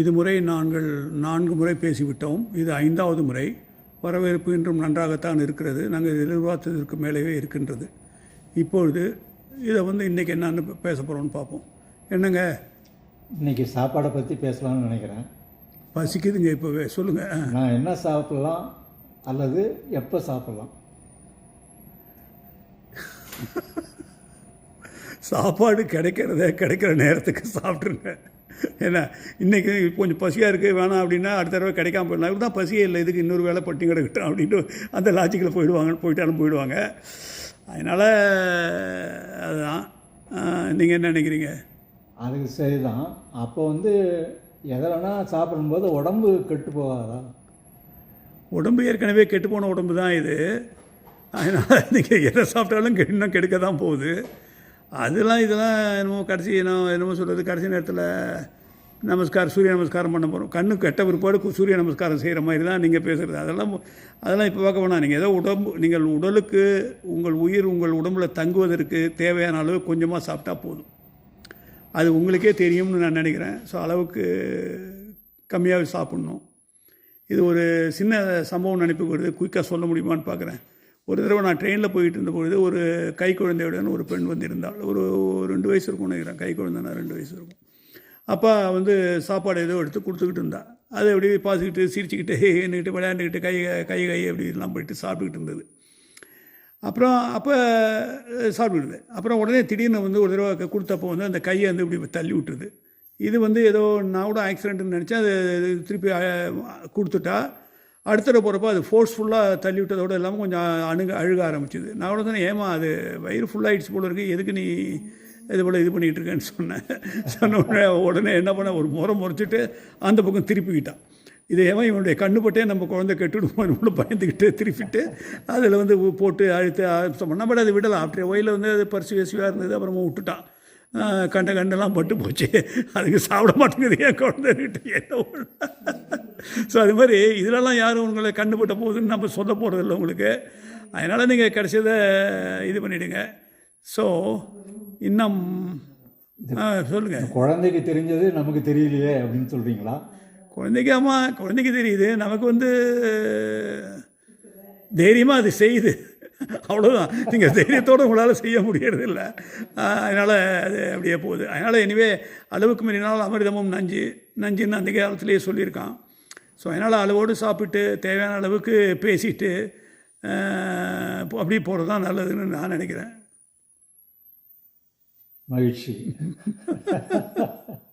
இது முறை நாங்கள் நான்கு முறை பேசிவிட்டோம். இது ஐந்தாவது முறை. வரவேற்பு இன்றும் நன்றாகத்தான் இருக்கிறது. நாங்கள் எதிர்பார்த்ததற்கு மேலேயே இருக்கின்றது. இப்பொழுது இதை வந்து இன்றைக்கி என்னன்னு பேச போகிறோம்னு பார்ப்போம். என்னங்க? இன்னைக்கு சாப்பாடை பற்றி பேசலாம்னு நினைக்கிறேன். பசிக்குதுங்க இப்போவே. சொல்லுங்கள் நான் என்ன சாப்பிடலாம்? அல்லது எப்போ சாப்பிடலாம்? சாப்பாடு கிடைக்கிறத கிடைக்கிற நேரத்துக்கு சாப்பிட்ருங்க ஏன்னா இன்றைக்கி கொஞ்சம் பசியாக இருக்குது வேணாம் அப்படின்னா அடுத்த தடவை கிடைக்காம போயிடலாம். இவர் தான் பசியே இல்லை. இதுக்கு இன்னொரு வேலை பட்டி கிடக்கட்டும் அப்படின்ட்டு அந்த லாஜிக்கில் போயிடுவாங்க போயிட்டாலும் போயிடுவாங்க. அதனால் அதுதான். நீங்கள் என்ன நினைக்கிறீங்க? அதுக்கு சரிதான். அப்போ வந்து எதை வேணால் சாப்பிடும்போது உடம்பு கெட்டு போகாதா? உடம்பு ஏற்கனவே கெட்டு போன உடம்பு தான் இது. அதனால் நீங்கள் எதை சாப்பிட்டாலும் இன்னும் கெடுக்க தான் போகுது. அதெல்லாம் இதெல்லாம் என்னமோ கடைசி என்ன என்னமோ சொல்கிறது கடைசி நேரத்தில் நமஸ்காரம் சூரிய நமஸ்காரம் பண்ண போகிறோம் கண்ணு கெட்ட பிற்பாடு சூரிய நமஸ்காரம் செய்கிற மாதிரி தான் நீங்கள் பேசுகிறது அதெல்லாம் அதெல்லாம் இப்போ பார்க்க வேணாம் நீங்கள் ஏதோ உடம்பு நீங்கள் உடலுக்கு உங்கள் உயிர் உங்கள் உடம்புல தங்குவதற்கு தேவையான அளவு கொஞ்சமாக சாப்பிட்டா போதும். அது உங்களுக்கே தெரியும்னு நான் நினைக்கிறேன். ஸோ அளவுக்கு கம்மியாகவே சாப்பிட்ணும். இது ஒரு சின்ன சம்பவம் நினைப்புக்கு வருது. குயிக்காக சொல்ல முடியுமான்னு பார்க்குறேன் ஒரு தடவை நான் ட்ரெயினில் போயிட்டு இருந்தபொழுது ஒரு கை குழந்தையுடன் ஒரு பெண் வந்து இருந்தாள் ஒரு ரெண்டு வயசு இருக்கும்னு நினைக்கிறேன். கை குழந்தைனா ரெண்டு வயசு இருக்கும். அப்பா வந்து சாப்பாடு ஏதோ எடுத்து கொடுத்துக்கிட்டு இருந்தா. அதை அப்படி பாசிக்கிட்டு சிரிச்சுக்கிட்டு என்னக்கிட்டு விளையாண்டுக்கிட்டு கை கை கை அப்படி போயிட்டு சாப்பிட்டுக்கிட்டு இருந்தது. அப்புறம் அப்போ சாப்பிட்டுடுது அப்புறம் உடனே திடீர்னு வந்து ஒரு தடவை கொடுத்தப்போ வந்து அந்த கையை வந்து இப்படி தள்ளி விட்டுருது. இது வந்து ஏதோ நான் கூட ஆக்சிடென்ட்னு நினச்சேன். அது திருப்பி கொடுத்துட்டா. அடுத்த தடவை போகிறப்போ அது ஃபோர்ஸ்ஃபுல்லாக தள்ளி விட்டதோடு இல்லாமல் கொஞ்சம் அணுக அழுக ஆரம்பிச்சுது. நான் கூட சொன்னேன் ஏமா அது வயிறு ஃபுல்லாகிடுச்சு போல இருக்கு. எதுக்கு நீ இது போல் இது பண்ணிகிட்டு இருக்கேன்னு சொன்னேன். சொன்ன உடனே உடனே என்ன பண்ண ஒரு முறை முறைச்சிட்டு அந்த பக்கம் திருப்பிக்கிட்டான் இது ஏன் இவனுடைய கண்ணுப்பட்டே நம்ம குழந்தை கெட்டுடுமோ நம்மள பயந்துக்கிட்டு திருப்பிட்டு அதில் வந்து போட்டு அழுத்து அழுத்தம் பண்ண பட் அது விடலாம். ஆஃப்டர் ஒயில் வந்து அது பரிசு வேசியாக இருந்தது அப்புறமா விட்டுட்டான். கண்ட கண்டெல்லாம் பட்டு போச்சு. அதுக்கு சாப்பிட மாட்டேங்குது என் குழந்தைகிட்ட. என்ன ஸோ அது மாதிரி இதிலெல்லாம் யாரும் உங்களை கண்டுபட்ட போகுதுன்னு நம்ம சொல்ல போகிறதில்ல உங்களுக்கு. அதனால் நீங்கள் கடைசியதை இது பண்ணிவிடுங்க ஸோ இன்னும் சொல்லுங்கள் குழந்தைக்கு தெரிஞ்சது நமக்கு தெரியலையே அப்படின்னு சொல்கிறீங்களா குழந்தைக்கு அம்மா குழந்தைக்கு தெரியுது. நமக்கு வந்து தைரியமாக அது செய்யுது. அவ்வளோதான் நீங்கள் தைரியத்தோடு உங்களால் செய்ய முடியறதில்ல. அதனால் அது அப்படியே போகுது. அதனால் எனிவே அளவுக்கு மீறினால் அமிர்தமும் நஞ்சு நஞ்சுன்னு அந்த காலத்திலேயே சொல்லியிருக்கான். ஸோ அதனால் அளவோடு சாப்பிட்டு தேவையான அளவுக்கு பேசிட்டு அப்படியே போகிறது தான் நல்லதுன்னு நான் நினைக்கிறேன். மகிழ்ச்சி.